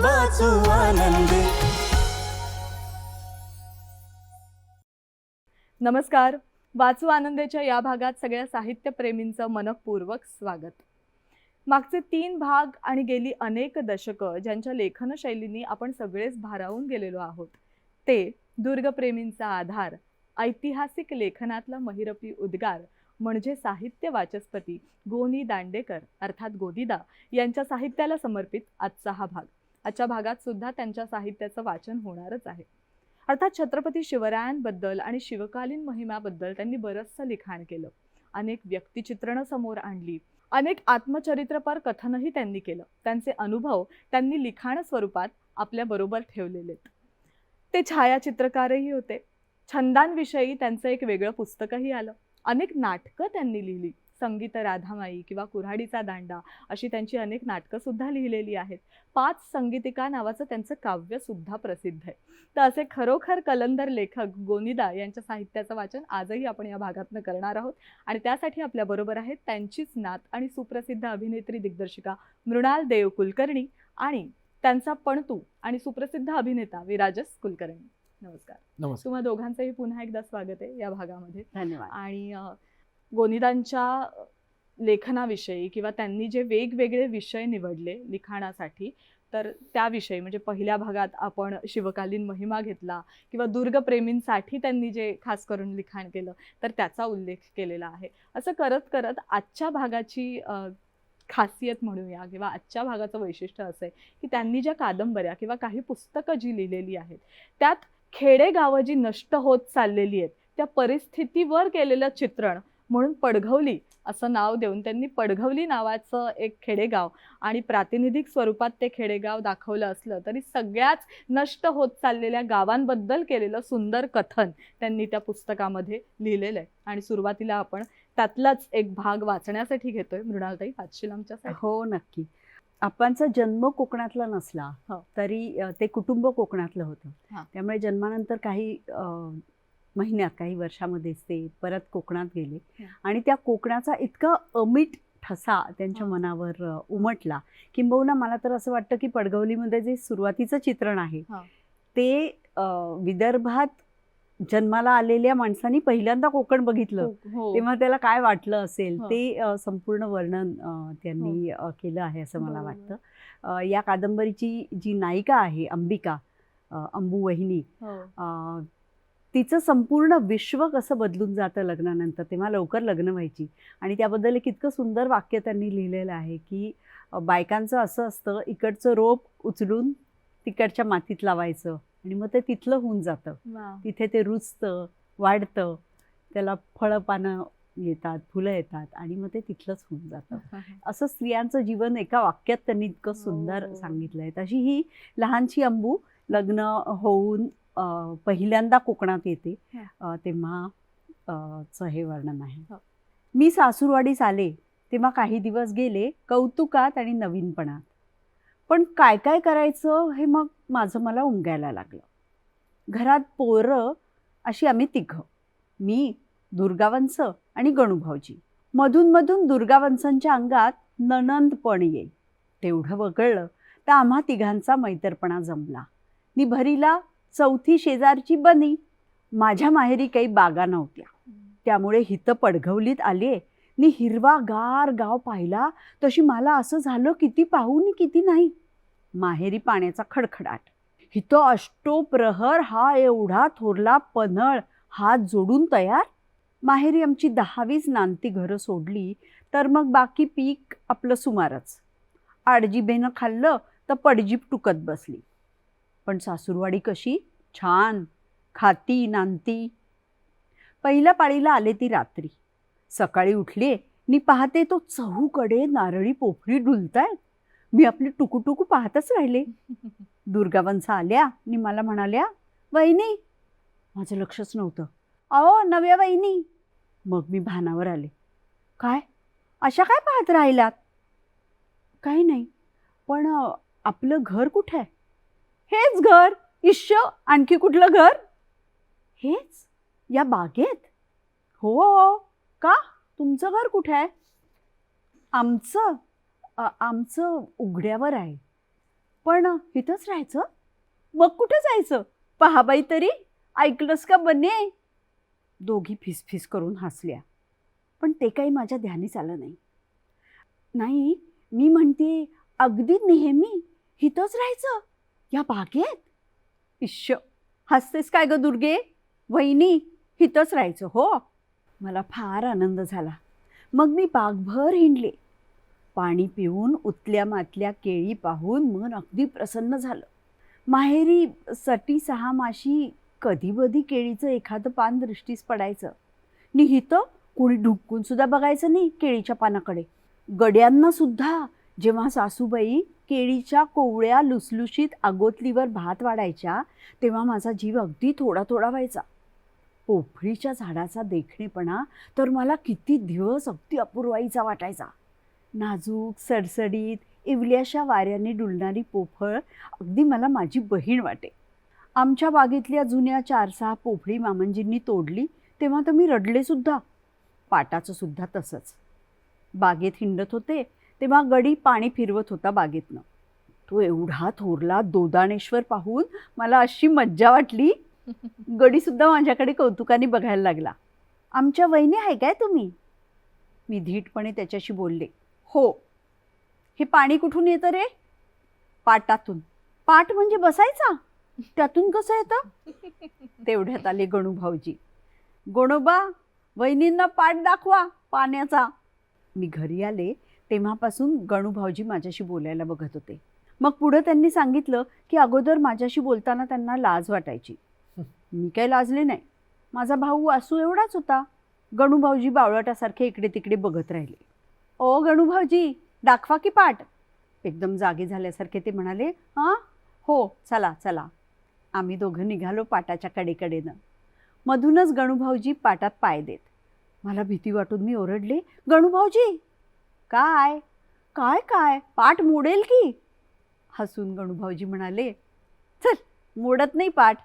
वाचू आनंदी. नमस्कार. वाचू आनंदेच्या या भागात सगळ्या साहित्यप्रेमींचं मनपूर्वक स्वागत. मागचे तीन भाग आणि गेली अनेक दशकं ज्यांच्या लेखन शैलींनी आपण सगळेच भारावून गेलेलो आहोत ते दुर्गप्रेमींचा आधार ऐतिहासिक लेखनातला महिरपी उद्गार म्हणजे साहित्य वाचस्पती गोनी दांडेकर अर्थात गोदीदा यांच्या साहित्याला समर्पित आजचा हा भाग. आजच्या भागात सुद्धा त्यांच्या साहित्याचं वाचन होणारच आहे. अर्थात छत्रपती शिवरायांबद्दल आणि शिवकालीन महिमाबद्दल त्यांनी बरंचसं लिखाण केलं. अनेक व्यक्तिचित्रणं समोर आणली. अनेक आत्मचरित्रपर कथनही त्यांनी केलं. त्यांचे अनुभव त्यांनी लिखाण स्वरूपात आपल्या बरोबर ठेवलेले ते छायाचित्रकारही होते. छंदांविषयी त्यांचं एक वेगळं पुस्तकही आलं. अनेक नाटकं त्यांनी लिहिली. संगीत राधामाई किंवा कुऱ्हाडीचा दांडा अशी त्यांची अनेक नाटकं सुद्धा लिहिलेली आहेत. पाच संगीतिका नावाचं त्यांचं काव्य सुद्धा प्रसिद्ध आहे. तर असे खरोखर कलंदर लेखक गोनिदा यांच्या साहित्याचं वाचन आजही आपण या भागातनं करणार आहोत. आणि त्यासाठी आपल्याबरोबर आहेत त्यांचीच नात आणि सुप्रसिद्ध अभिनेत्री दिग्दर्शिका मृणाल देव कुलकर्णी आणि त्यांचा पणतू आणि सुप्रसिद्ध अभिनेता विराजस कुलकर्णी. नमस्कार. नमस्कार. तुम्हा दोघांचंही पुन्हा एकदा स्वागत आहे या भागामध्ये. धन्यवाद. आणि गोनिदांच्या लेखनाविषयी किंवा त्यांनी जे वेगवेगळे विषय निवडले लिखाणासाठी तर त्याविषयी म्हणजे पहिल्या भागात आपण शिवकालीन महिमा घेतला किंवा दुर्गप्रेमींसाठी त्यांनी जे खास करून लिखाण केलं तर त्याचा उल्लेख केलेला आहे. असं करत करत आजच्या भागाची खासियत म्हणूया किंवा आजच्या भागाचं वैशिष्ट्य असं आहे की त्यांनी ज्या कादंबऱ्या किंवा काही पुस्तकं जी लिहिलेली आहेत त्यात खेडेगावं जी नष्ट होत चाललेली आहेत त्या परिस्थितीवर केलेलं चित्रण म्हणून पडघवली असं नाव देऊन त्यांनी पडघवली नावाचं एक खेडेगाव आणि प्रातिनिधिक स्वरूपात ते खेडेगाव दाखवलं असलं तरी सगळ्याच नष्ट होत चाललेल्या गावांबद्दल केलेलं सुंदर कथन त्यांनी त्या पुस्तकामध्ये लिहिलेलं आहे. आणि सुरुवातीला आपण त्यातलाच एक भाग वाचण्यासाठी घेतोय. मृणालताई वाचशील आमच्यासाठी? हो नक्की. आपांचा जन्म कोकणातला नसला हो. तरी ते कुटुंब कोकणातलं होतं. त्यामुळे जन्मानंतर काही महिन्यात काही वर्षामध्येच ते परत कोकणात गेले हा. आणि त्या कोकणाचा इतका अमीट ठसा त्यांच्या हा. मनावर उमटला किंबहुना मला तर असं वाटतं की पडगवलीमध्ये जे सुरुवातीचं चित्रण आहे हा. ते विदर्भात जन्माला आलेल्या माणसांनी पहिल्यांदा कोकण बघितलं हो तेव्हा त्याला काय वाटलं असेल हो. ते संपूर्ण वर्णन त्यांनी अ, केलं आहे असं मला. वाटतं या कादंबरीची जी नायिका आहे अंबिका अंबू वहिनी हो तिचं संपूर्ण विश्व कसं बदलून जातं लग्नानंतर तेव्हा लवकर लग्न व्हायची आणि त्याबद्दल एक इतकं सुंदर वाक्य त्यांनी लिहिलेलं आहे की बायकांचं असं असतं इकडचं रोप उचलून तिकडच्या मातीत लावायचं आणि मग ते तिथलं होऊन जातं. तिथे ते रुजतं वाढतं त्याला फळं पानं येतात फुलं येतात आणि मग ते तिथलंच होऊन जातं असं स्त्रियांचं जीवन एका वाक्यात त्यांनी इतकं सुंदर हो. सांगितलं आहे तशी ही लहानशी अंबू लग्न होऊन पहिल्यांदा कोकणात येते. तेव्हा चं हे वर्णन आहे. हो. मी सासूरवाडीस आले तेव्हा काही दिवस गेले कौतुकात आणि नवीनपणात. पण काय काय करायचं हे मग माझं मला उमगायला लागलं. घरात पोरं अशी आम्ही तिघं. मी दुर्गावंश आणि गणूभाऊजी. मधून मधून दुर्गावंशांच्या अंगात ननंदपण येई तेवढं वगळलं तर आम्हा तिघांचा मैत्रपणा जमला. निभरीला चौथी शेजारची बनी. माझ्या माहेरी काही बागा नव्हत्या. त्यामुळे हितं पडघवलीत आले नि हिरवा गार गाव पाहिला तशी मला असं झालं किती पाहू नि किती नाही. माहेरी पाण्याचा खडखडाट. इथं अष्टोप्रहर हा एवढा थोरला पन्हळ हात जोडून तयार. माहेरी आमची दहावीच नांती घरं सोडली तर मग बाकी पीक आपलं सुमारच. आडजीबेनं खाल्लं तर पडजीप टुकत बसली. पण सासूरवाडी कशी? छान. खाती नांदती. पहिल्या पाळीला आले ती रात्री. सकाळी उठले नि पाहते तो चहूकडे नारळी पोफळी डुलतायत मी आपली टुकूटुकू पाहतच राहिले. दुर्गावंसा आल्या आणि मला म्हणाल्या वहिनी. माझं लक्षच नव्हतं. अहो नव्या वहिनी. मग मी भानावर आले. काय? अशा काय पाहत राहिलात? काही नाही. पण आपलं घर कुठे आहे? हेच घर इश्य आणखी कुठलं घर? हेच? या बागेत? हो. का? तुमचं घर कुठे आहे? आमचं आमचं उघड्यावर आहे. पण इथंच राहायचं? मग कुठं जायचं? पहा बाई तरी. ऐकलंस का बने? दोघी फिसफिस करून हसल्या. पण ते काही माझ्या ध्यानीच आलं नाही. नाही मी म्हणते अगदी नेहमी इथंच राहायचं? या बागेत? इश्य हसतेस काय ग दुर्गे? वहिनी हिथंच राहायचं हो? मला फार आनंद झाला. मग मी बागभर हिंडले. पाणी पिऊन उतल्या मातल्या केळी पाहून मन अगदी प्रसन्न झालं. माहेरी सटी सहा माशी कधी बधी केळीचं एखादं पान दृष्टीस पडायचं. निहितं कोणी ढुकून सुद्धा बघायचं नाही केळीच्या पानाकडे. गड्यांना सुद्धा जेव्हा सासूबाई केळीच्या कोवळ्या लुसलुशीत आगोतलीवर भात वाढायच्या तेव्हा माझा जीव अगदी थोडा थोडा व्हायचा. पोफळीच्या झाडाचा देखणेपणा तर मला किती दिवस अगदी अपूर्वाईचा वाटायचा. नाजूक सडसडीत इवल्याशा वाऱ्याने डुलणारी पोफळ अगदी मला माझी बहीण वाटे. आमच्या बागेतल्या जुन्या चार सहा पोफळी मामंजींनी तोडली तेव्हा तर मी रडलेसुद्धा पाटाचंसुद्धा पाटाचं सुद्धा तसंच. बागेत हिंडत होते तेव्हा गडी पाणी फिरवत होता बागेतनं. तो एवढा थोरला दोदाणेश्वर पाहून मला अशी मज्जा वाटली. गडीसुद्धा माझ्याकडे कौतुकाने बघायला लागला. आमच्या वहिनी आहे काय तुम्ही? मी धीटपणे त्याच्याशी बोलले. हो. हे पाणी कुठून येतं रे? पाटातून. पाट म्हणजे बसायचा? त्यातून कसं येतं? तेवढ्यात आले गणू भाऊजी. गणोबा वहिनींना पाठ दाखवा पाण्याचा. मी घरी आले. तेव्हापासून गणूभाऊजी माझ्याशी बोलायला बघत होते. मग पुढं त्यांनी सांगितलं की अगोदर माझ्याशी बोलताना त्यांना लाज वाटायची. मी काही लाजले नाही. माझा भाऊ असू एवढाच होता. गणूभाऊजी बावळटासारखे इकडे तिकडे बघत राहिले. ओ गणूभाऊजी दाखवा की पाठ. एकदम जागे झाल्यासारखे ते म्हणाले हां हो चला चला. आम्ही दोघं निघालो पाटाच्या कडेकडेनं. मधूनच गणूभाऊजी पाटात पाय देत. मला भीती वाटून मी ओरडले. गणूभाऊजी काय? काय काय? पाठ मोडेल की? हसून गणूभाऊजी म्हणाले चल मोडत नाही पाठ.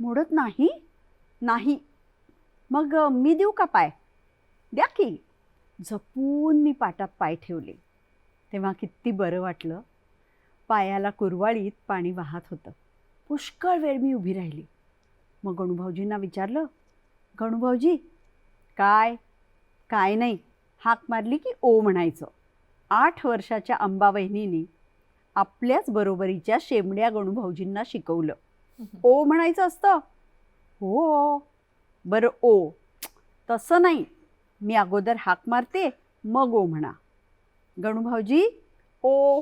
मोडत नाही? नाही. मग मी देऊ का पाय? द्या की. झपून मी पाटात पाय ठेवले. तेव्हा किती बरं वाटलं. पायाला कुरवाळीत पाणी वाहत होतं. पुष्कळ वेळ मी उभी राहिली. मग गणूभाऊजींना विचारलं गणूभाऊजी काय? काय नाही? हाक मारली की ओ म्हणायचं. आठ वर्षाच्या अंबा वहिनीनी आपल्याच बरोबरीच्या शेमड्या गणूभाऊजींना शिकवलं. ओ म्हणायचं असतं. हो. बरं ओ. तसं नाही. मी अगोदर हाक मारते मग ओ म्हणा. गणूभाऊजी ओ.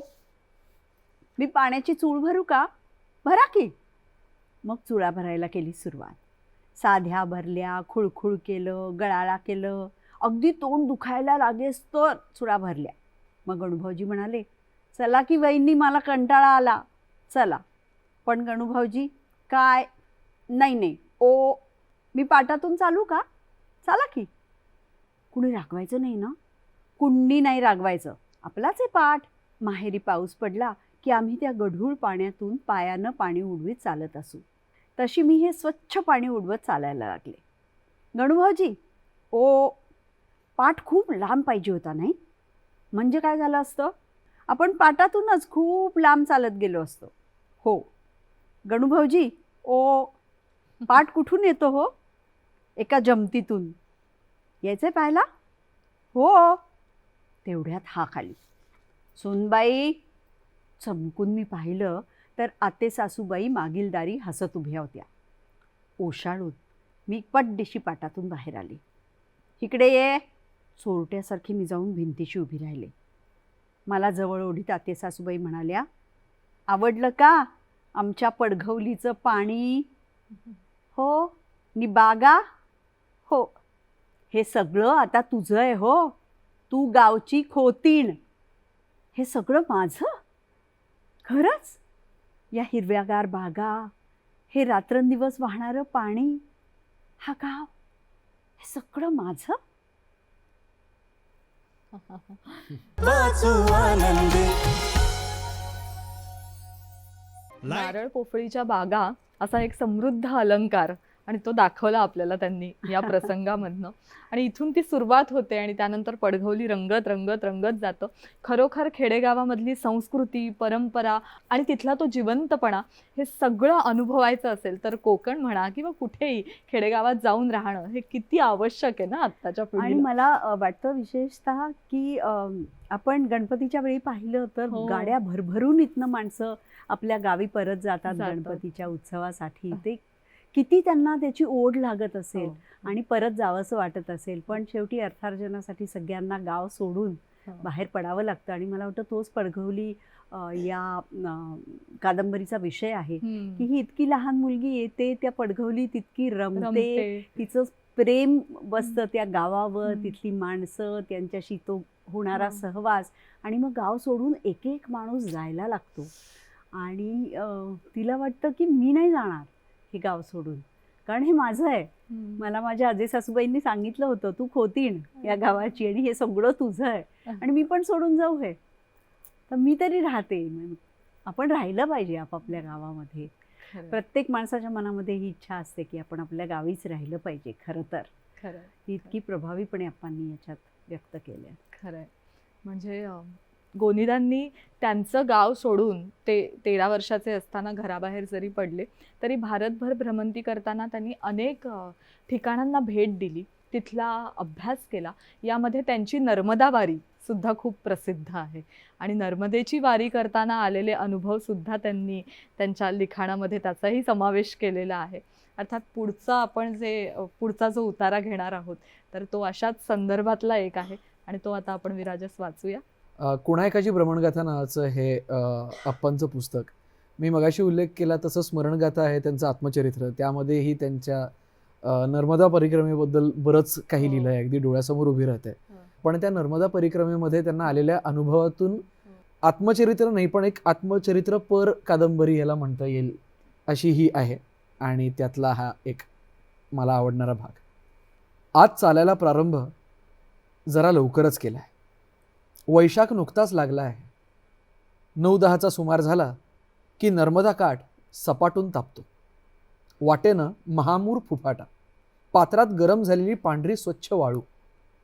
मी पाण्याची चूळ भरू का? भरा की. मग चुळा भरायला केली सुरुवात. साध्या भरल्या खुळखुळ केलं गळाळा केलं अगदी तोंड दुखायला लागेस तर चुडा भरल्या. मग गणूभाऊजी म्हणाले चला की वहिनी मला कंटाळा आला. चला. पण गणूभाऊजी काय? नाही नाही. ओ मी पाटातून चालू का? चाला की. कुणी रागवायचं नाही ना? कुंडी नाही रागवायचं. आपलाच आहे पाठ. माहेरी पाऊस पडला की आम्ही त्या गढूळ पाण्यातून पायानं पाणी उडवीत चालत असू. तशी मी हे स्वच्छ पाणी उडवत चालायला लागले. गणूभाऊजी. ओ पाठ खूप लांब पाहिजे होता नाही? म्हणजे काय झालं असतं? आपण पाटातूनच खूप लांब चालत गेलो असतो. हो. गणूभाऊजी ओ पाठ कुठून येतो हो? एका जमतीतून. यायचं आहे पाहायला? हो. तेवढ्यात हा खाली. सोनबाई चमकून मी पाहिलं तर आते सासूबाई मागील दारी हसत उभ्या होत्या. ओशाळून मी पटदिशी पाटातून बाहेर आली. इकडे ये. चोरट्यासारखी मी जाऊन भिंतीशी उभी राहिले. मला जवळ ओढीत आते सासूबाई म्हणाल्या आवडलं का आमच्या पडघवलीचं पाणी? हो नि बागा हो. हे सगळं आता तुझं आहे हो. तू गावची खोतीण. हे सगळं माझं? खरंच? या हिरव्यागार बागा हे रात्रंदिवस वाहणारं पाणी हा गाव हे सगळं माझं? नारळ पोफळीच्या बागा असा एक समृद्ध अलंकार. आणि तो दाखवला आपल्याला त्यांनी या प्रसंगामधनं आणि इथून ती सुरुवात होते आणि त्यानंतर पडघवली रंगत रंगत रंगत जातं खरोखर खेडेगावामधली संस्कृती परंपरा आणि तिथला तो जिवंतपणा हे सगळं अनुभवायचं असेल तर कोकण म्हणा किंवा कुठेही खेडेगावात जाऊन राहणं हे किती आवश्यक आहे ना आत्ताच्या आणि मला वाटतं विशेषतः की आपण गणपतीच्या वेळी पाहिलं तर हो. गाड्या भरभरून इथनं माणसं आपल्या गावी परत जातात. गणपतीच्या उत्सवासाठी ते किती त्यांना त्याची ओढ लागत असेल हो. आणि परत जावंसं वाटत असेल पण शेवटी अर्थार्जनासाठी सगळ्यांना गाव सोडून हो. बाहेर पडावं लागतं आणि मला वाटतं तोच पडघवली या कादंबरीचा विषय आहे. की ही इतकी लहान मुलगी येते त्या पडघवली तितकी रमते. तिचं प्रेम बसतं त्या गावावर. तिथली माणसं त्यांच्याशी तो होणारा हा. सहवास आणि मग गाव सोडून एक एक माणूस जायला लागतो आणि तिला वाटतं की मी नाही जाणार हे गाव सोडून. कारण हे माझं आहे. मला माझ्या आजी सासूबाईंनी सांगितलं होतं तू खोतीण या गावाची आणि हे सगळं तुझं आहे. आणि मी पण सोडून जाऊ हे. तर मी तरी राहते. आपण राहिलं पाहिजे आपापल्या गावामध्ये. प्रत्येक माणसाच्या मनामध्ये ही इच्छा असते की आपण आपल्या गावीच राहिलं पाहिजे खरं तर. इतकी प्रभावीपणे आपण याच्यात व्यक्त केल्या. खरंय म्हणजे गोनीदांनी त्यांचं गाव सोडून ते तेरा वर्षाचे असताना घराबाहेर जरी पडले तरी भारतभर भ्रमंती करताना त्यांनी अनेक ठिकाणांना भेट दिली तिथला अभ्यास केला. यामध्ये त्यांची नर्मदा वारी सुद्धा खूप प्रसिद्ध आहे. आणि नर्मदेची वारी करताना आलेले अनुभव सुद्धा त्यांनी त्यांच्या लिखाणामध्ये त्याचाही समावेश केलेला आहे. अर्थात पुढचा आपण जे पुढचा जो उतारा घेणार आहोत तर तो अशाच संदर्भातला एक आहे. आणि तो आता आपण विराजस वाचूया. कुणायकाची भ्रमणगाथा नावाचं हे अप्पांचं पुस्तक. मी मगाशी उल्लेख केला तसं स्मरणगाथा आहे त्यांचं आत्मचरित्र. त्यामध्येही त्यांच्या नर्मदा परिक्रमेबद्दल बरंच काही हो. लिहिलं आहे अगदी डोळ्यासमोर उभी राहते. हो. पण त्या नर्मदा परिक्रमेमध्ये त्यांना आलेल्या अनुभवातून आत्मचरित्र नाही पण एक आत्मचरित्र पर कादंबरी याला म्हणता येईल अशी ही आहे. आणि त्यातला हा एक मला आवडणारा भाग. आज चालायला प्रारंभ जरा लवकरच केला आहे वैशाख नुकताच लागला आहे. नऊ दहाचा सुमार झाला की नर्मदा काठ सपाटून तापतो. वाटेनं महामूर फुफाटा. पात्रात गरम झालेली पांढरी स्वच्छ वाळू.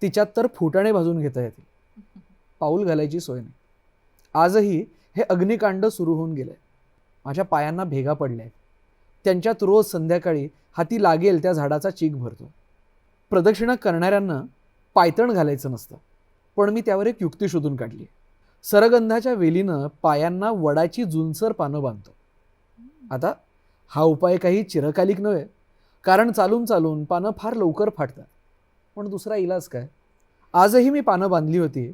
तिच्यात तर फुटाणे भाजून घेता येतील. पाऊल घालायची सोय नाही. आजही हे अग्निकांड सुरू होऊन गेलंय. माझ्या पायांना भेगा पडल्या आहेत त्यांच्यात रोज संध्याकाळी हाती लागेल त्या झाडाचा चीक भरतो. प्रदक्षिणा करणाऱ्यांना पायतण घालायचं नसतं. पण मी त्यावर एक युक्ती शोधून काढली. सरगंधाच्या वेलीनं पायांना वडाची जुनसर पानं बांधतो. आता हा उपाय काही चिरकालिक नव्हे कारण चालून चालून पानं फार लवकर फाटतात. पण दुसरा इलाज काय? आजही मी पानं बांधली होती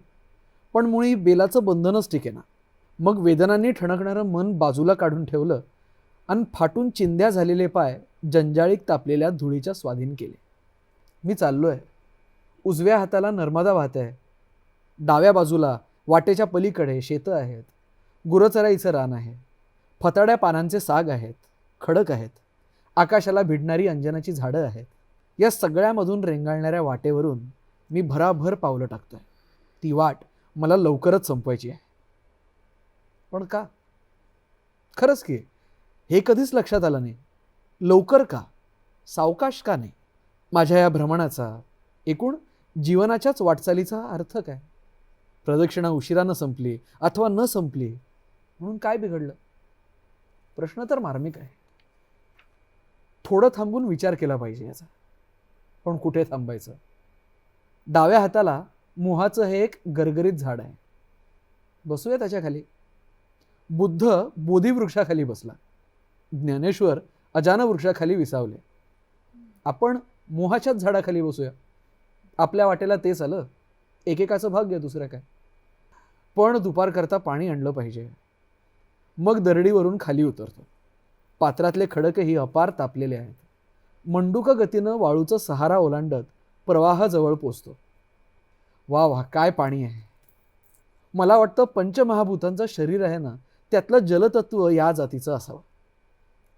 पण मुळी बेलाचं बंधनच टिकेना. मग वेदनांनी ठणकणारं मन बाजूला काढून ठेवलं आणि फाटून चिंध्या झालेले पाय जंजाळीक तापलेल्या धुळीच्या स्वाधीन केले. मी चाललो आहे उजव्या हाताला नर्मदा वाहत आहे. डाव्या बाजूला वाटेच्या पलीकडे शेतं आहेत. गुरचराईचं रान आहे. फताड्या पानांचे साग आहेत. खडक आहेत. आकाशाला भिडणारी अंजनाची झाडं आहेत. या सगळ्यामधून रेंगाळणाऱ्या वाटेवरून मी भराभर पावलं टाकतोय. ती वाट मला लवकरच संपवायची आहे. पण का? खरंच की हे कधीच लक्षात आलं नाही. लवकर का? सावकाश का नाही? माझ्या या भ्रमणाचा एकूण जीवनाच्याच वाटचालीचा अर्थ काय? प्रदक्षिणा उशिरानं संपली अथवा न संपली म्हणून काय बिघडलं? प्रश्न तर मार्मिक आहे. थोडं थांबून विचार केला पाहिजे याचा. पण कुठे थांबायचं? डाव्या हाताला मोहाचं हे एक गरगरीत झाड आहे. बसूया त्याच्याखाली बुद्ध बोधिवृक्षाखाली बसला. ज्ञानेश्वर अजान वृक्षाखाली विसावले. आपण मोहाच्याच झाडाखाली बसूया. आपल्या वाटेला तेच आलं. एकेकाचं भाग्य दुसरं काय? पण दुपारकरता पाणी आणलं पाहिजे. मग दरडीवरून खाली उतरतो. पात्रातले खडकही अपार तापलेले आहेत. मंडुक गतीनं वाळूचं सहारा ओलांडत प्रवाहाजवळ पोचतो. वा वा काय पाणी आहे. मला वाटतं पंचमहाभूतांचं शरीर आहे ना त्यातलं जलतत्व या जातीचं असावं.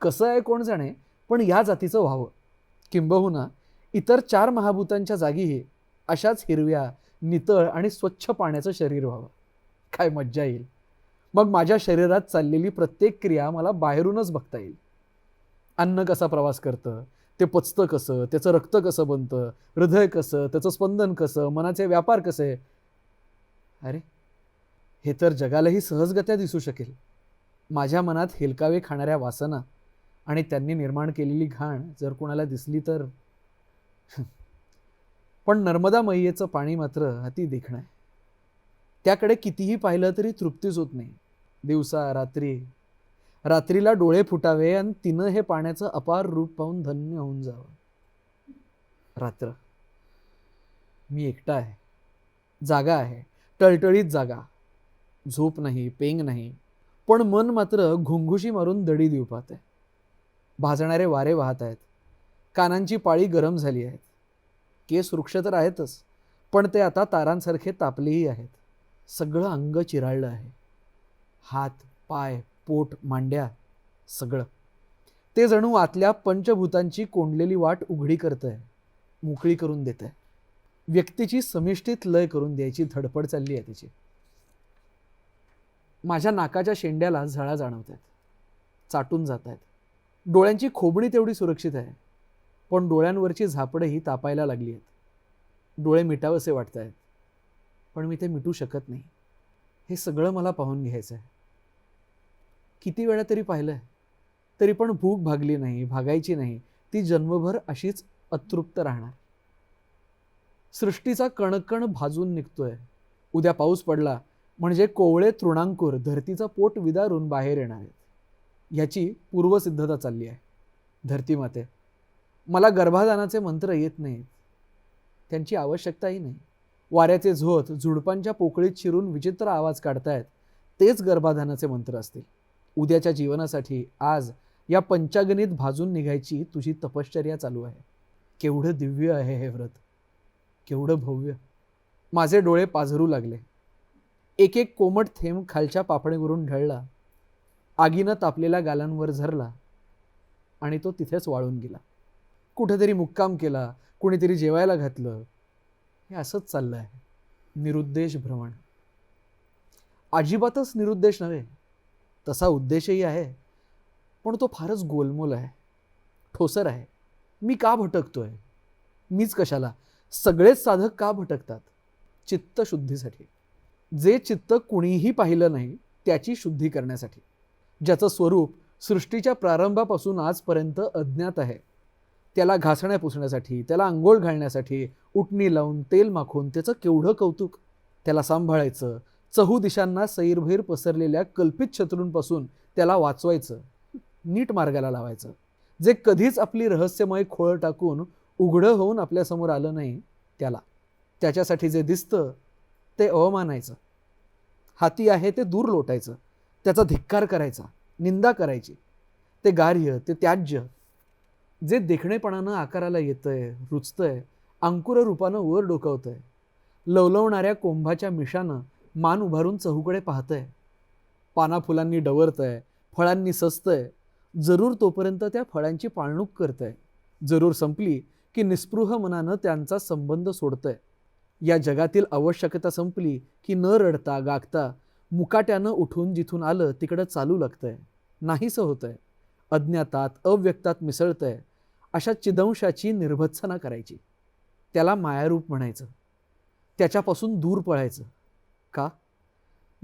कसं आहे कोण जाणे पण या जातीचं व्हावं. किंबहुना इतर चार महाभूतांच्या जागीही अशाच हिरव्या नितळ आणि स्वच्छ पाण्याचं शरीर व्हावं. काय मज्जा येईल? मग माझ्या शरीरात चाललेली प्रत्येक क्रिया मला बाहेरूनच बघता येईल. अन्न कसा प्रवास करतं? ते पचतं कसं? त्याचं रक्त कसं बनतं? हृदय कसं? त्याचं स्पंदन कसं? मनाचे व्यापार कसे? अरे हे तर जगालाही सहजगत्या दिसू शकेल. माझ्या मनात हेलकावे खाणाऱ्या वासना आणि त्यांनी निर्माण केलेली घाण जर कोणाला दिसली तर. पण नर्मदा मैयेचं पाणी मात्र अति देखणं आहे. त्याकडे कितीही पाहिलं तरी तृप्तीच होत नाही. दिवसा रात्री. रात्रीला डोळे फुटावे आणि तिनं हे पाण्याचं अपार रूप पाहून धन्य होऊन जावं. रात्र. मी एकटा आहे. जागा आहे. टळटळीत जागा. झोप नाही पेंग नाही. पण मन मात्र घुंघुशी मारून दडी देऊ पाहत. आहे भाजणारे वारे वाहत आहेत. कानांची पाळी गरम झाली आहेत. केस वृक्ष तर आहेतच पण ते आता तारांसारखे तापलेही आहेत. सगळं अंग चिराळलं आहे. हात पाय पोट मांड्या सगळं. ते जणू आतल्या पंचभूतांची कोंडलेली वाट उघडी करतं आहे मोकळी करून देत आहे व्यक्तीची समिष्टीत लय करून द्यायची धडपड चालली आहे त्याची माझ्या नाकाच्या शेंड्याला झळा जाणवत आहेत चाटून जात आहेत डोळ्यांची खोबणी तेवढी सुरक्षित आहे पण डोळ्यांवरची झापडंही तापायला लागली आहेत डोळे मिटावसे वाटत आहेत पण मी ते मिटू शकत नाही. हे सगळं मला पाहून घ्यायचं आहे किती वेळा तरी पाहिलं आहे तरी पण भूक भागली नाही भागायची नाही. ती जन्मभर अशीच अतृप्त राहणार. सृष्टीचा कणकण भाजून निघतोय. उद्या पाऊस पडला म्हणजे कोवळे तृणांकुर धरतीचा पोट विदारून बाहेर येणार आहेत. ह्याची पूर्वसिद्धता चालली आहे. धरती माते मला गर्भाधानाचे मंत्र येत नाहीत. त्यांची आवश्यकताही नाही. वाऱ्याचे झोत झुडपांच्या पोकळीत शिरून विचित्र आवाज काढतायत तेच गर्भाधानाचे मंत्र असतील. उद्याच्या जीवनासाठी आज या पंचागणित भाजून निघायची तुझी तपश्चर्या चालू आहे. केवढं दिव्य आहे हे व्रत. केवढं भव्य. माझे डोळे पाझरू लागले. एक एक कोमट थेंब खालच्या पापणीवरून ढळला. आगीनं तापलेल्या गालांवर झरला आणि तो तिथेच वाळून गेला. कुठेतरी मुक्काम केला कुणीतरी जेवायला घातलं हे असंच चाललं आहे निरुद्देश भ्रमण. अजिबातच निरुद्देश नव्हे. तसा उद्देशही आहे पण तो फारच गोलमोल आहे. ठोसर आहे. मी का भटकतोय? मीच कशाला? सगळेच साधक का भटकतात? चित्तशुद्धीसाठी. जे चित्त कुणीही पाहिलं नाही त्याची शुद्धी करण्यासाठी. ज्याचं स्वरूप सृष्टीच्या प्रारंभापासून आजपर्यंत अज्ञात आहे. त्याला घासण्या पुसण्यासाठी त्याला आंघोळ घालण्यासाठी उटणी लावून तेल माखून त्याचं केवढं कौतुक त्याला सांभाळायचं चहू दिशांना सैरभैर पसरलेल्या कल्पित शत्रूंपासून त्याला वाचवायचं नीट मार्गाला लावायचं. जे कधीच आपली रहस्यमय खोळ टाकून उघडं होऊन आपल्यासमोर आलं नाही त्याला. त्याच्यासाठी जे दिसतं ते अवमानायचं. हाती आहे ते दूर लोटायचं. त्याचा धिक्कार करायचा निंदा करायची. ते गार्ह्य ते त्याज्य जे देखणेपणानं आकाराला येतंय रुचतंय अंकुर रूपानं वर डोकावतंय लवलवणाऱ्या कोंभाच्या मिशानं मान उभारून चहूकडे पाहतंय. पाना फुलांनी डवरतंय फळांनी सजतंय जरूर तोपर्यंत त्या फळांची पाळणूक करतंय. जरूर संपली की निस्पृह मनानं त्यांचा संबंध सोडतंय. या जगातील आवश्यकता संपली की न रडता गागता मुकाट्यानं उठून जिथून आलं तिकडं चालू लागतंय. नाहीसं होतंय. अज्ञातात अव्यक्तात मिसळतंय. अशा चिदंशाची निर्भत्सना करायची. त्याला मायारूप म्हणायचं. त्याच्यापासून दूर पळायचं. का?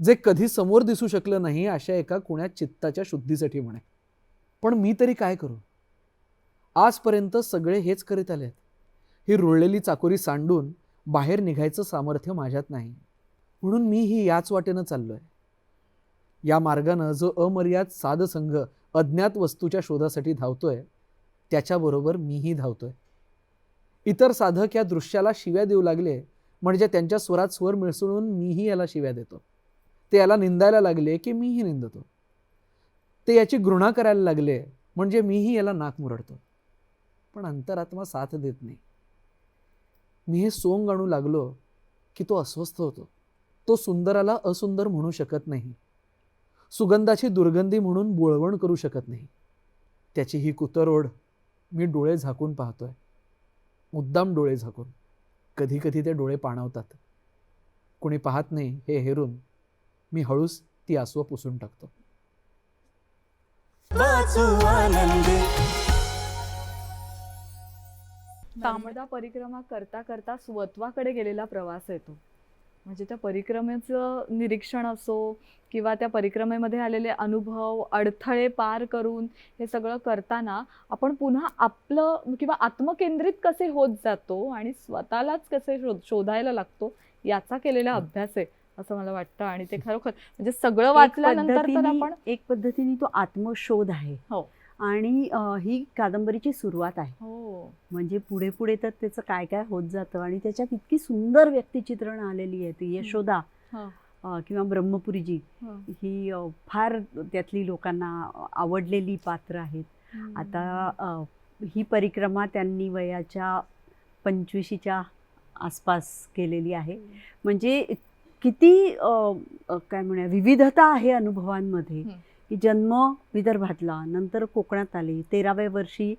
जे कधी समोर दिसू शकलं नाही अशा एका कुण्या चित्ताच्या शुद्धीसाठी म्हणे. पण मी तरी काय करू? आजपर्यंत सगळे हेच करीत आले आहेत ही रुळलेली चाकोरी सांडून बाहेर निघायचं सामर्थ्य माझ्यात नाही. म्हणून मी ही याच वाटेनं चाललो आहे या मार्गानं जो अमर्याद साधसंघ अज्ञात वस्तूच्या शोधासाठी धावतोय त्याच्याबरोबर मीही धावतोय. इतर साधक या दृश्याला शिव्या देऊ लागले म्हणजे त्यांच्या स्वरात स्वर मिसळून मीही याला शिव्या देतो. ते याला निंदायला लागले की मीही निंदतो. ते याची घृणा करायला लागले म्हणजे मीही याला नाक मुरडतो. पण अंतरात्मा साथ देत नाही. मी हे सोंग आणू लागलो की तो अस्वस्थ होतो. तो सुंदराला असुंदर म्हणू शकत नाही. सुगंधाची दुर्गंधी म्हणून बोळवण करू शकत नाही. त्याची ही कुतरोड मी डोळे झाकून पाहतोय. मुद्दाम डोळे झाकून. कधी कधी ते डोळे पाणावतात. कोणी पाहत नाही हे हेरून मी हळूच ती आसवं पुसून टाकतो. तामदा परिक्रमा करता करता स्वत्वाकडे गेलेला प्रवास येतो. म्हणजे त्या परिक्रमेचं निरीक्षण असो किंवा त्या परिक्रमेमध्ये आलेले अनुभव अडथळे पार करून हे सगळं करताना आपण पुन्हा आपलं किंवा आत्मकेंद्रित कसे होत जातो आणि स्वतःलाच कसे शोध शोधायला लागतो याचा केलेला अभ्यास आहे असं मला वाटतं आणि ते खरोखर म्हणजे सगळं वाचल्यानंतर तर आपण एक पद्धतीने तो आत्मशोध आहे. हो. आणि ही कादंबरीची सुरुवात आहे. हो. म्हणजे पुढे पुढे तर त्याचं काय काय होत जातं आणि त्याच्यात इतकी सुंदर व्यक्तिचित्रण आलेली आहे ती यशोदा किंवा ब्रह्मपुरीजी. हा. ही फार त्यातली लोकांना आवडलेली पात्र आहेत. आता ही परिक्रमा त्यांनी वयाच्या पंचवीशीच्या आसपास केलेली आहे. म्हणजे किती काय म्हणूया विविधता आहे अनुभवांमध्ये. की जन्म विदर्भातला नंतर कोकणात आले. तेराव्या वर्षी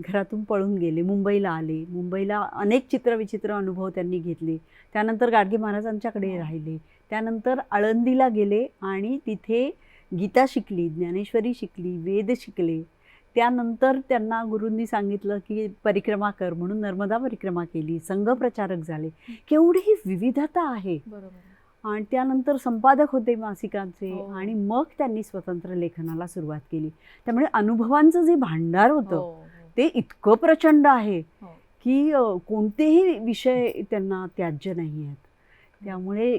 घरातून पळून गेले मुंबईला आले. मुंबईला अनेक चित्रविचित्र अनुभव त्यांनी घेतले. त्यानंतर गाडगे महाराजांच्याकडे हो. राहिले. त्यानंतर आळंदीला गेले आणि तिथे गीता शिकली ज्ञानेश्वरी शिकली वेद शिकले. त्यानंतर त्यांना गुरूंनी सांगितलं की परिक्रमा कर म्हणून नर्मदा परिक्रमा केली. संघप्रचारक झाले. केवढी ही विविधता आहे. बरोबर. आणि त्यानंतर संपादक होते मासिकांचे हो. आणि मग त्यांनी स्वतंत्र लेखनाला सुरुवात केली त्यामुळे अनुभवांचं जे भांडार होतं हो, हो. ते इतकं प्रचंड आहे. की कोणतेही विषय त्यांना त्याज्य नाही आहेत त्यामुळे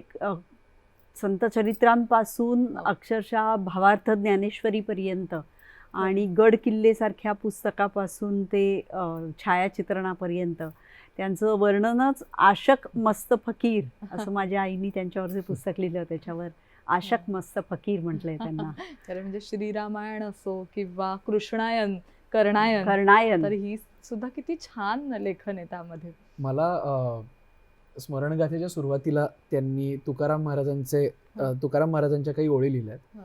संत चरित्रांपासून. अक्षरशः भावार्थ ज्ञानेश्वरीपर्यंत आणि गड किल्लेसारख्या पुस्तकापासून ते छायाचित्रणापर्यंत त्यांचं वर्णनच आशक मस्त फकीर असं माझ्या आईनी त्यांच्यावरचे पुस्तक लिहिलं त्याच्यावर. आशक मस्त फकीर म्हटलंय त्यांना. खरं म्हणजे श्रीरामायण असो किंवा कृष्णायन कर्णायन कर्णायन. तर ही सुद्धा किती छान लेखन आहे त्यामध्ये. मला स्मरणगाथेच्या सुरुवातीला त्यांनी तुकाराम महाराजांचे तुकाराम महाराजांच्या काही ओळी लिहिल्यात.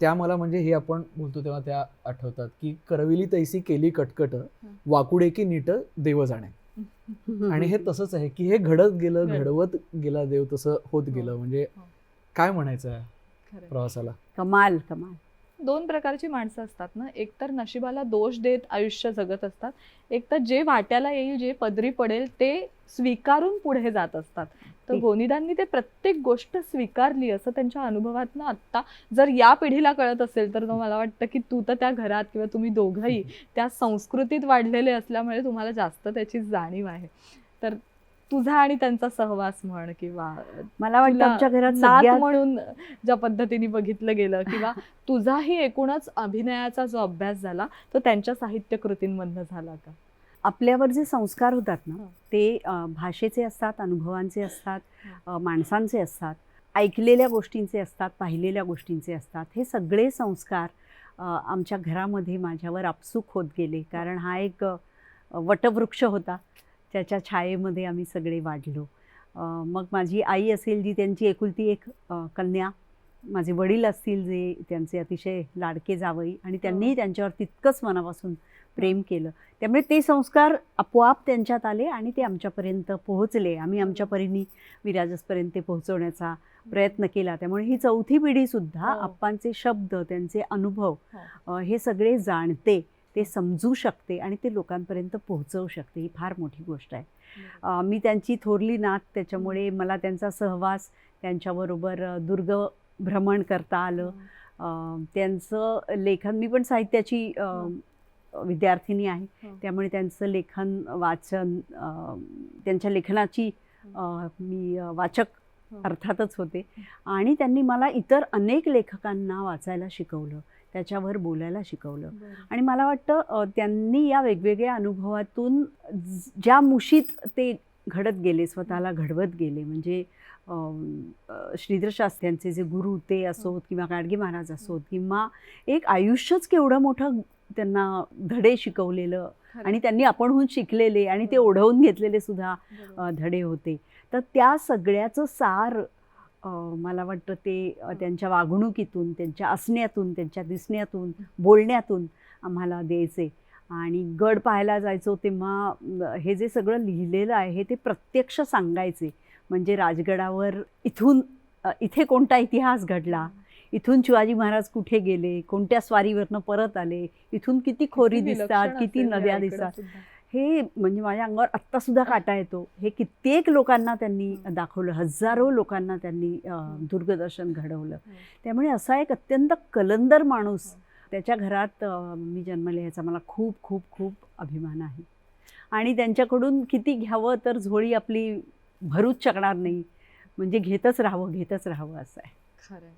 त्या मला म्हणजे हे आपण बोलतो तेव्हा त्या आठवतात की करविली तैसी केली कटकट वाकुडे की नीट देव जाणे. आणि हे तसंच आहे की हे घडत गेलं. घडवत गेला देव तसं होत गेलं हो. म्हणजे हो. काय म्हणायचं आहे प्रवासाला कमाल कमाल दोन प्रकारची माणसं असतात ना. एक तर नशिबाला दोष देत आयुष्य जगत असतात. एक तर जे वाट्याला येईल जे पदरी पडेल ते स्वीकारून पुढे जात असतात. तर गोनीदांनी ते प्रत्येक गोष्ट स्वीकारली असं त्यांच्या अनुभवातनं आत्ता जर या पिढीला कळत असेल तर मला वाटतं की तू तर त्या घरात किंवा तुम्ही दोघंही त्या संस्कृतीत वाढलेले असल्यामुळे तुम्हाला जास्त त्याची जाणीव आहे. तर तुझा आणि त्यांचा सहवास म्हण किंवा मला वाटतं तुला आमच्या घरात नात सगळ्यात म्हणून ज्या पद्धतीने बघितलं गेलं किंवा तुझाही एकूणच अभिनयाचा जो अभ्यास झाला तो त्यांच्या साहित्य कृतींमधनं झाला का? आपल्यावर जे संस्कार होतात ना. ते भाषेचे असतात अनुभवांचे असतात माणसांचे असतात ऐकलेल्या गोष्टींचे असतात पाहिलेल्या गोष्टींचे असतात. हे सगळे संस्कार आमच्या घरामध्ये माझ्यावर आपसूक होत गेले. कारण हा एक वटवृक्ष होता. त्याच्या छायेमध्ये आम्ही सगळे वाढलो. मग माझी आई असेल जी त्यांची एकुलती एक कन्या माझे वडील असतील जे त्यांचे अतिशय लाडके जावई आणि त्यांनीही त्यांच्यावर तितकंच मनापासून प्रेम केलं. त्यामुळे ते संस्कार आपोआप त्यांच्यात आले आणि ते आमच्यापर्यंत पोहोचले. आम्ही आमच्या परीने विराजसपर्यंत ते पोहोचवण्याचा प्रयत्न केला. त्यामुळे ही चौथी पिढीसुद्धा हो. आप्पांचे शब्द त्यांचे अनुभव हो. हे सगळे जाणते. ते समजू शकते आणि ते लोकांपर्यंत पोहोचवू शकते ही फार मोठी गोष्ट आहे. मी त्यांची थोरली नात त्याच्यामुळे मला त्यांचा सहवास त्यांच्याबरोबर दुर्ग भ्रमण करता आलं. त्यांचं लेखन मी पण साहित्याची विद्यार्थिनी आहे. त्यामुळे त्यांचं लेखन वाचन त्यांच्या लेखनाची मी वाचक. अर्थातच होते. आणि त्यांनी मला इतर अनेक लेखकांना वाचायला शिकवलं. त्याच्यावर बोलायला शिकवलं. आणि मला वाटतं त्यांनी या वेगवेगळ्या अनुभवातून ज्या मुशीत ते घडत गेले स्वतःला घडवत गेले म्हणजे अम, अ, श्रीधर शास्त्र्यांचे जे गुरु ते असोत किंवा गाडगे महाराज असोत किंवा एक आयुष्यच केवढं मोठं त्यांना धडे शिकवलेलं आणि त्यांनी आपणहून शिकलेले आणि ते ओढवून घेतलेले सुद्धा धडे होते. तर त्या सगळ्याचं सार मला वाटतं ते त्यांच्या वागणुकीतून त्यांच्या असण्यातून त्यांच्या दिसण्यातून बोलण्यातून आम्हाला द्यायचे. आणि गड पाहायला जायचो तेव्हा हे जे सगळं लिहिलेलं आहे हे ते प्रत्यक्ष सांगायचे. म्हणजे राजगडावर इथून इथे कोणता इतिहास घडला? इथून शिवाजी महाराज कुठे गेले? कोणत्या स्वारीवरनं परत आले? इथून किती खोरी दिसतात? किती नद्या दिसतात? हे म्हणजे माझ्या अंगावर आत्तासुद्धा काटा येतो. हे कित्येक लोकांना त्यांनी दाखवलं हजारो लोकांना त्यांनी दुर्गदर्शन घडवलं. त्यामुळे असा एक अत्यंत कलंदर माणूस त्याच्या घरात मी जन्मले याचा मला खूप खूप खूप अभिमान आहे. आणि त्यांच्याकडून किती घ्यावं तर झोळी आपली भरूच शकणार नाही. म्हणजे घेतच राहावं घेतच राहावं असं आहे. खरंय.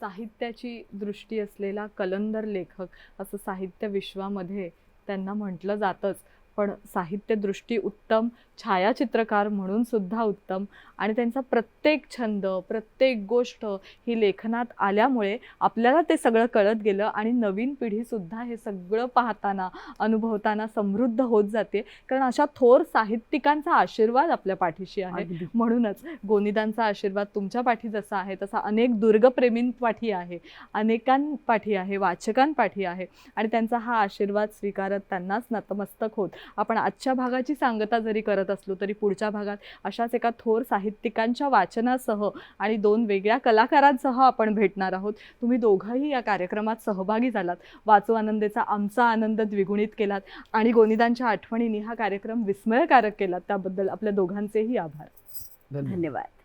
साहित्याची दृष्टी असलेला कलंदर लेखक असं साहित्य विश्वामध्ये त्यांना म्हटलं जातंच. पण साहित्य दृष्टी उत्तम छायाचित्रकार म्हणून सुद्धा उत्तम. आणि त्यांचा प्रत्येक छंद प्रत्येक गोष्ट ही लेखनात आल्यामुळे आपल्याला ते सगळं कळत गेलं आणि नवीन पिढीसुद्धा हे सगळं पाहताना अनुभवताना समृद्ध होत जाते. कारण अशा थोर साहित्यिकांचा आशीर्वाद आपल्या पाठीशी आहे. म्हणूनच गोनीदांचा आशीर्वाद तुमच्या पाठी जसा आहे तसा अनेक दुर्गप्रेमींपाठी आहे अनेकांपाठी आहे वाचकांपाठी आहे. आणि त्यांचा हा आशीर्वाद स्वीकारत त्यांनाच नतमस्तक होत. आपण आजच्या भागाची सांगता जरी करत असलो तरी पुढच्या भागात अशाच एका थोर साहित्यिकांच्या वाचनासह आणि दोन वेगळ्या कलाकारांसह आपण भेटणार आहोत. तुम्ही दोघंही या कार्यक्रमात सहभागी झालात. वाचू आनंदेचा आमचा आनंद द्विगुणित केलात आणि गोनीदांच्या आठवणींनी हा कार्यक्रम विस्मयकारक केलात. त्याबद्दल आपल्या दोघांचेही आभार. धन्यवाद. धन्यवाद.